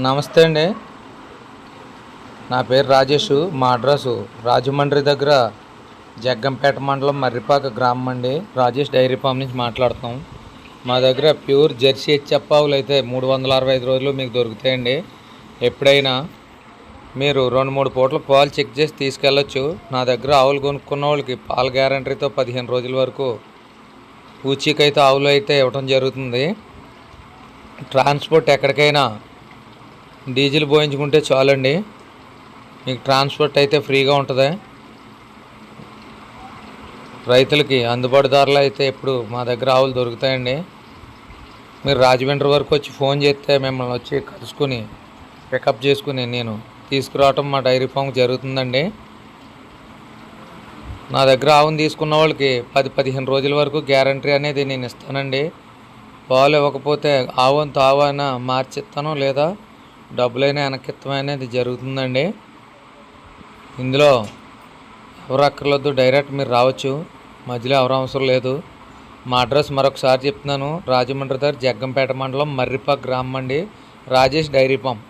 నమస్తే అండి. నా పేరు రాజేష్ మా అడ్రస్ రాజమండ్రి దగ్గర జగ్గంపేట మండలం మర్రిపాక గ్రామం అండి. రాజేష్ డైరీ ఫామ్ నుంచి మాట్లాడుతున్నాం. మా దగ్గర ప్యూర్ జెర్సీ హెచ్చెప్పావులు అయితే మూడు వందల అరవై ఐదు రోజులు మీకు దొరుకుతాయండి. ఎప్పుడైనా మీరు రెండు మూడు పూటల పాలు చెక్ చేసి తీసుకెళ్ళొచ్చు. నా దగ్గర ఆవులు కొనుక్కున్న వాళ్ళకి పాల గ్యారంటీతో పదిహేను రోజుల వరకు పూచీకైతే ఆవులు అయితే ఇవ్వటం జరుగుతుంది. ట్రాన్స్పోర్ట్ ఎక్కడికైనా డీజిల్ పోయించుకుంటే చాలండి. మీకు ట్రాన్స్పోర్ట్ అయితే ఫ్రీగా ఉంటుంది. రైతులకి అందుబాటు ధరలు అయితే ఇప్పుడు మా దగ్గర ఆవులు దొరుకుతాయండి. మీరు రాజమండ్రి వరకు వచ్చి ఫోన్ చేస్తే మిమ్మల్ని వచ్చి కలుసుకుని పికప్ చేసుకుని నేను తీసుకురావటం మా డైరీ ఫామ్ జరుగుతుందండి. నా దగ్గర ఆవును తీసుకున్న వాళ్ళకి పది పదిహేను రోజుల వరకు గ్యారంటీ అనేది నేను ఇస్తానండి. పాలు ఇవ్వకపోతే ఆవును తావైనా మార్చిస్తాను లేదా డబ్బులైనా వెనక్కిస్తాం అనేది జరుగుతుందండి. ఇందులో ఎవరు అక్కర్లేదు డైరెక్ట్ మీరు రావచ్చు. మధ్యలో ఎవరు అవసరం లేదు. మా అడ్రస్ మరొకసారి చెప్తున్నాను. రాజమండ్రి దగ్గర జగ్గంపేట మండలం మర్రిపాక్ గ్రామం అండి. Rajesh dairy farm.